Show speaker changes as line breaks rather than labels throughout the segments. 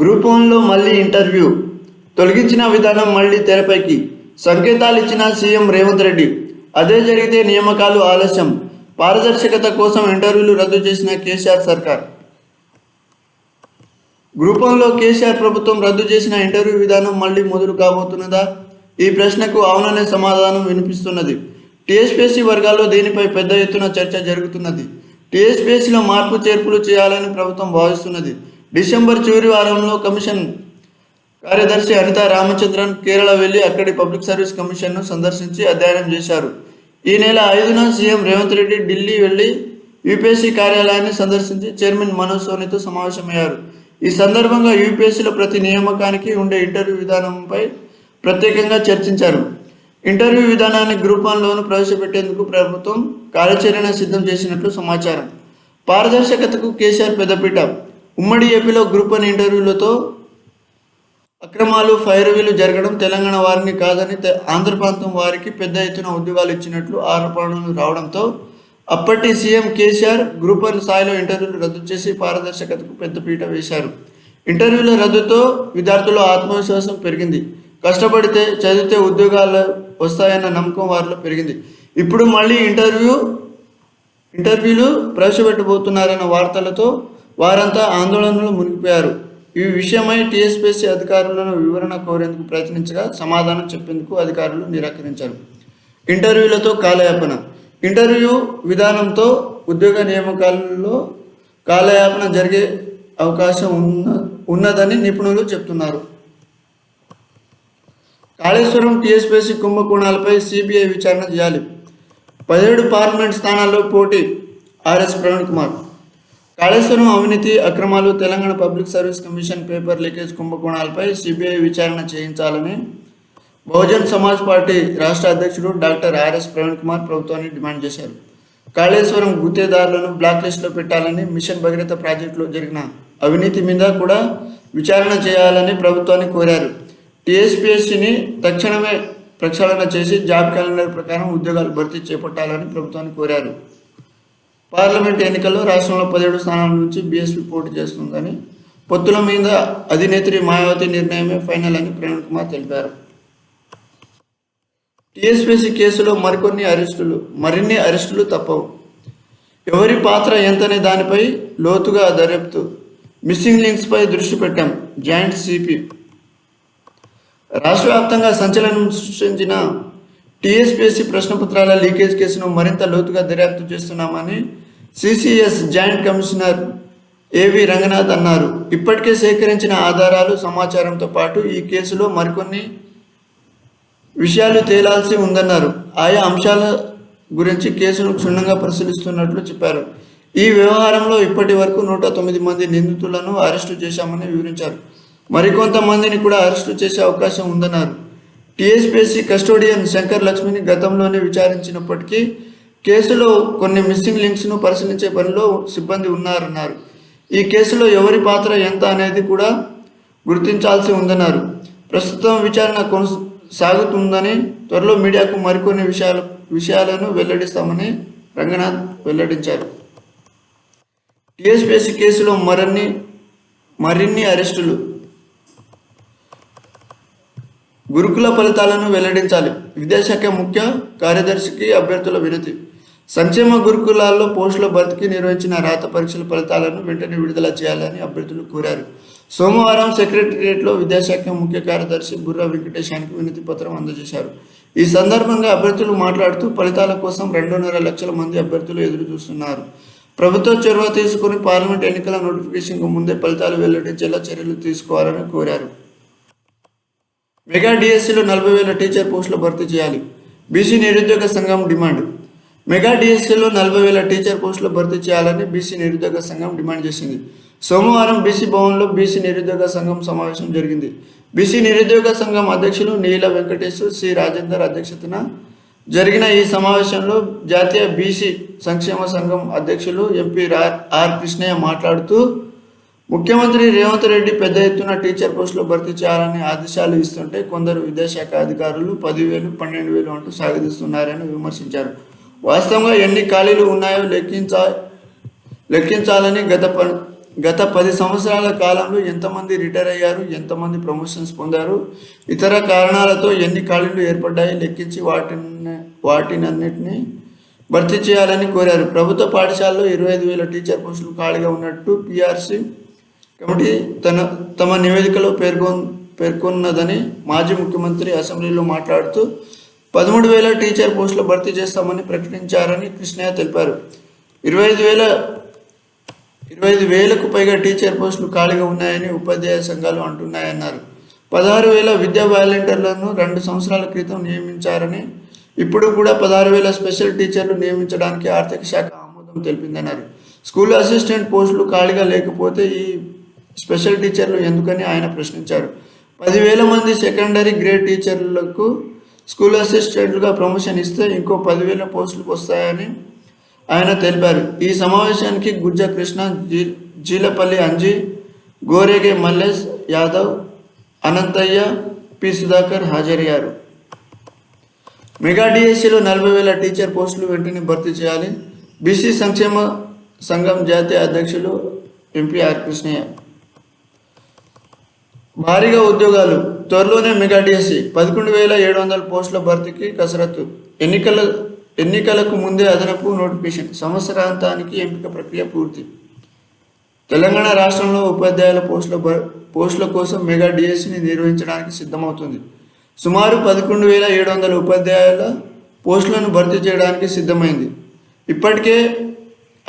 Group వన్లో మళ్ళీ interview. తొలగించిన విధానం మళ్ళీ తెరపైకి. సంకేతాలు ఇచ్చిన సీఎం రేవంత్ రెడ్డి. అదే జరిగితే నియామకాలు ఆలస్యం. పారదర్శకత కోసం ఇంటర్వ్యూలు రద్దు చేసిన కేసీఆర్ సర్కార్. గ్రూప్ వన్లో కేసీఆర్ ప్రభుత్వం రద్దు చేసిన ఇంటర్వ్యూ విధానం మళ్ళీ మొదలు కాబోతున్నదా? ఈ ప్రశ్నకు అవుననే సమాధానం వినిపిస్తున్నది. టీఎస్పీఎస్సీ వర్గాల్లో దీనిపై పెద్ద ఎత్తున చర్చ జరుగుతున్నది? టీఎస్పీఎస్సీలో మార్పు చేర్పులు చేయాలని ప్రభుత్వం భావిస్తున్నది. డిసెంబర్ చివరి వారంలో కమిషన్ కార్యదర్శి అనితా రామచంద్రన్ కేరళ వెళ్ళి అక్కడి పబ్లిక్ సర్వీస్ కమిషన్ను సందర్శించి అధ్యయనం చేశారు. ఈ నెల ఐదున సీఎం రేవంత్ రెడ్డి ఢిల్లీ వెళ్ళి యూపీఎస్సీ కార్యాలయాన్ని సందర్శించి చైర్మన్ మనోజ్ సోనితో సమావేశమయ్యారు. ఈ సందర్భంగా యూపీఎస్సీలో ప్రతి నియామకానికి ఉండే ఇంటర్వ్యూ విధానంపై ప్రత్యేకంగా చర్చించారు. ఇంటర్వ్యూ విధానాన్ని గ్రూప్ వన్లోను ప్రవేశపెట్టేందుకు ప్రభుత్వం కార్యాచరణ సిద్ధం చేసినట్లు సమాచారం. పారదర్శకతకు కేసీఆర్ పెద్దపీట. ఉమ్మడి ఏపీలో గ్రూప్ వన్ ఇంటర్వ్యూలతో అక్రమాలు ఫైరవీలు జరగడం తెలంగాణ వారిని కాదని ఆంధ్ర ప్రాంతం వారికి పెద్ద ఎత్తున ఉద్యోగాలు ఇచ్చినట్లు ఆరోపణలు రావడంతో అప్పటి సీఎం కేసీఆర్ గ్రూప్ వన్ స్థాయిలో ఇంటర్వ్యూలు రద్దు చేసి పారదర్శకతకు పెద్దపీట వేశారు. ఇంటర్వ్యూల రద్దుతో విద్యార్థుల ఆత్మవిశ్వాసం పెరిగింది. కష్టపడితే చదివితే ఉద్యోగాలు వస్తాయన్న నమ్మకం వారిలో పెరిగింది. ఇప్పుడు మళ్ళీ ఇంటర్వ్యూ ఇంటర్వ్యూలు ప్రవేశపెట్టబోతున్నారన్న వార్తలతో వారంతా ఆందోళనలో మునిగిపోయారు. ఈ విషయమై టీఎస్పీసీ అధికారులను వివరణ కోరేందుకు ప్రయత్నించగా సమాధానం చెప్పేందుకు అధికారులు నిరాకరించారు. ఇంటర్వ్యూలతో కాలయాపన. ఇంటర్వ్యూ విధానంతో ఉద్యోగ నియామకాలలో కాలయాపన జరిగే అవకాశం ఉన్న ఉన్నదని నిపుణులు చెప్తున్నారు. కాళేశ్వరం టీఎస్పీసీ కుంభకోణాలపై సిబిఐ విచారణ చేయాలి. పదిహేడు పార్లమెంట్ స్థానాల్లో పోటీ. ఆర్ఎస్ ప్రవీణ్ కుమార్ కాళేశ్వరం అవినీతి అక్రమాలు Telangana public service commission paper leakage కుంభకోణాలపై CBI విచారణ చేయించాలని బహుజన్ సమాజ్ పార్టీ రాష్ట్ర అధ్యక్షుడు డాక్టర్ ఆర్ఎస్ ప్రవీణ్ కుమార్ ప్రభుత్వాన్ని డిమాండ్ చేశారు. కాళేశ్వరం గుత్తేదారులను బ్లాక్ లిస్టులో పెట్టాలని మిషన్ భగీరథ ప్రాజెక్టులో జరిగిన అవినీతి మీద కూడా విచారణ చేయాలని ప్రభుత్వాన్ని కోరారు. టీఎస్పీఎస్సీని తక్షణమే ప్రక్షాళన చేసి జాబ్ క్యాలెండర్ ప్రకారం ఉద్యోగాలు భర్తీ చేపట్టాలని ప్రభుత్వాన్ని కోరారు. పార్లమెంట్ ఎన్నికల్లో రాష్ట్రంలో పదిహేడు స్థానాల నుంచి బీఎస్పీ పోటీ చేస్తుందని పొత్తుల మీద అధినేత్రి మాయావతి నిర్ణయమే ఫైనల్ అని ప్రవీణ్ కుమార్ తెలిపారు. టీఎస్పీసీ కేసులో మరికొన్ని అరెస్టులు మరిన్ని అరెస్టులు తప్పవు. ఎవరి పాత్ర ఎంతనే దానిపై లోతుగా దర్యాప్తు. మిస్సింగ్ లింక్స్పై దృష్టి పెట్టాం జాయింట్ సిపి. రాష్ట్ర వ్యాప్తంగా సంచలనం సృష్టించిన టీఎస్పీఎస్సీ ప్రశ్నపత్రాల లీకేజ్ కేసును మరింత లోతుగా దర్యాప్తు చేస్తున్నామని సిసిఎస్ జాయింట్ కమిషనర్ ఏవి రంగనాథ్ అన్నారు. ఇప్పటికే సేకరించిన ఆధారాలు సమాచారంతో పాటు ఈ కేసులో మరికొన్ని విషయాలు తేలాల్సి ఉందన్నారు. ఆయా అంశాల గురించి కేసును క్షుణ్ణంగా పరిశీలిస్తున్నట్లు చెప్పారు. ఈ వ్యవహారంలో ఇప్పటి వరకు నూట తొమ్మిది మంది నిందితులను అరెస్టు చేశామని వివరించారు. మరికొంతమందిని కూడా అరెస్టు చేసే అవకాశం ఉందన్నారు. టీఎస్పీఎస్సీ కస్టోడియన్ శంకర్ లక్ష్మిని గతంలోనే విచారించినప్పటికీ కేసులో కొన్ని మిస్సింగ్ లింక్స్ను పరిశీలించే పనిలో సిబ్బంది ఉన్నారన్నారు. ఈ కేసులో ఎవరి పాత్ర ఎంత అనేది కూడా గుర్తించాల్సి ఉందన్నారు. ప్రస్తుతం విచారణ కొనసాగుతుందని త్వరలో మీడియాకు మరికొన్ని విషయాలు విషయాలను వెల్లడిస్తామని రంగనాథ్ వెల్లడించారు. టీఎస్పీఎస్సీ కేసులో మరిన్ని మరిన్ని అరెస్టులు గురుకుల ఫలితాలను వెల్లడించాలి. విద్యాశాఖ ముఖ్య కార్యదర్శికి అభ్యర్థుల వినతి. సంక్షేమ గురుకులాల్లో పోస్టుల భర్తీకి నిర్వహించిన రాత పరీక్షల ఫలితాలను వెంటనే విడుదల చేయాలని అభ్యర్థులు కోరారు. సోమవారం సెక్రటేరియట్లో విద్యాశాఖ ముఖ్య కార్యదర్శి బుర్రా వెంకటేశానికి వినతి పత్రం అందజేశారు. ఈ సందర్భంగా అభ్యర్థులు మాట్లాడుతూ ఫలితాల కోసం రెండున్నర లక్షల మంది అభ్యర్థులు ఎదురు చూస్తున్నారు. ప్రభుత్వ చొరవ తీసుకుని పార్లమెంట్ ఎన్నికల నోటిఫికేషన్కు ముందే ఫలితాలు వెల్లడించేలా చర్యలు తీసుకోవాలని కోరారు. మెగా డిఎస్సిలో నలభై వేల టీచర్ పోస్టులు భర్తీ చేయాలి. బీసీ నిరుద్యోగ సంఘం డిమాండ్. మెగా డిఎస్సిలో నలభై వేల టీచర్ పోస్టులు భర్తీ చేయాలని బీసీ నిరుద్యోగ సంఘం డిమాండ్ చేసింది. సోమవారం బీసీ భవన్లో బీసీ నిరుద్యోగ సంఘం సమావేశం జరిగింది. బీసీ నిరుద్యోగ సంఘం అధ్యక్షులు నీల వెంకటేశ్వర్ సి. రాజేందర్ అధ్యక్షతన జరిగిన ఈ సమావేశంలో జాతీయ బీసీ సంక్షేమ సంఘం అధ్యక్షులు ఎంపీ రా- ఆర్. కృష్ణయ్య మాట్లాడుతూ ముఖ్యమంత్రి రేవంత్ రెడ్డి పెద్ద ఎత్తున టీచర్ పోస్టులు భర్తీ చేయాలని ఆదేశాలు ఇస్తుంటే కొందరు విద్యాశాఖ అధికారులు పదివేలు పన్నెండు వేలు అంటూ సాగదీస్తున్నారని విమర్శించారు. వాస్తవంగా ఎన్ని ఖాళీలు ఉన్నాయో లెక్కించా లెక్కించాలని గత ప గత పది సంవత్సరాల కాలంలో ఎంతమంది రిటైర్ అయ్యారు ఎంతమంది ప్రమోషన్స్ పొందారు ఇతర కారణాలతో ఎన్ని ఖాళీలు ఏర్పడ్డాయి లెక్కించి వాటిని వాటినన్నిటిని భర్తీ చేయాలని కోరారు. ప్రభుత్వ పాఠశాలలో ఇరవై ఐదు వేల టీచర్ పోస్టులు ఖాళీగా ఉన్నట్టు పిఆర్సీ కమిటీ తన తమ నివేదికలో పేర్కొ పేర్కొన్నదని మాజీ ముఖ్యమంత్రి అసెంబ్లీలో మాట్లాడుతూ పదమూడు వేల టీచర్ పోస్టులు భర్తీ చేస్తామని ప్రకటించారని కృష్ణయ్య తెలిపారు. ఇరవై ఐదు వేల ఇరవై ఐదు వేలకు పైగా టీచర్ పోస్టులు ఖాళీగా ఉన్నాయని ఉపాధ్యాయ సంఘాలు అంటున్నాయన్నారు. పదహారు వేల విద్యా వాలంటీర్లను రెండు సంవత్సరాల క్రితం నియమించారని ఇప్పుడు కూడా పదహారు వేల స్పెషల్ టీచర్లు నియమించడానికి ఆర్థిక శాఖ ఆమోదం తెలిపిందన్నారు. స్కూల్ అసిస్టెంట్ పోస్టులు ఖాళీగా లేకపోతే ఈ స్పెషల్ టీచర్లు ఎందుకని ఆయన ప్రశ్నించారు. పదివేల మంది సెకండరీ గ్రేడ్ టీచర్లకు స్కూల్ అసిస్టెంట్లుగా ప్రమోషన్ ఇస్తే ఇంకో పదివేల పోస్టులు వస్తాయని ఆయన తెలిపారు. ఈ సమావేశానికి గుజ్జ కృష్ణ జీ జీలపల్లి అంజీ గోరేగే మల్లేష్ యాదవ్ అనంతయ్య పి సుధాకర్ హాజరయ్యారు. మెగా డిఎస్సిలో నలభై వేల టీచర్ పోస్టులు వెంటనే భర్తీ చేయాలి. బీసీ సంక్షేమ సంఘం జాతీయ అధ్యక్షులు ఎంపీ ఆర్ కృష్ణయ్య. భారీగా ఉద్యోగాలు త్వరలోనే మెగా డిఎస్సి పదకొండు వేల ఏడు వందల పోస్టుల భర్తీకి కసరత్తు. ఎన్నికల ఎన్నికలకు ముందే అదనపు నోటిఫికేషన్. సంవత్సరాంతానికి ఎంపిక ప్రక్రియ పూర్తి. తెలంగాణ రాష్ట్రంలో ఉపాధ్యాయుల పోస్టుల పోస్టుల కోసం మెగా డిఎస్సిని నిర్వహించడానికి సిద్ధమవుతుంది. సుమారు పదకొండు వేల ఏడు వందల ఉపాధ్యాయుల పోస్టులను భర్తీ చేయడానికి సిద్ధమైంది. ఇప్పటికే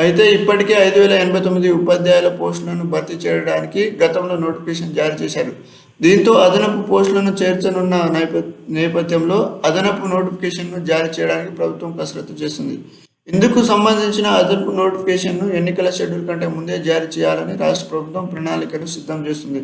అయితే ఇప్పటికే ఐదు వేల ఎనభై తొమ్మిది ఉపాధ్యాయుల పోస్టులను భర్తీ చేయడానికి గతంలో నోటిఫికేషన్ జారీ చేశారు. దీంతో అదనపు పోస్టులను చేర్చనున్న నేప నేపథ్యంలో అదనపు నోటిఫికేషన్ను జారీ చేయడానికి ప్రభుత్వం కసరత్తు చేస్తుంది. ఇందుకు సంబంధించిన అదనపు నోటిఫికేషన్ను ఎన్నికల షెడ్యూల్ కంటే ముందే జారీ చేయాలని రాష్ట్ర ప్రభుత్వం ప్రణాళికను సిద్ధం చేస్తుంది.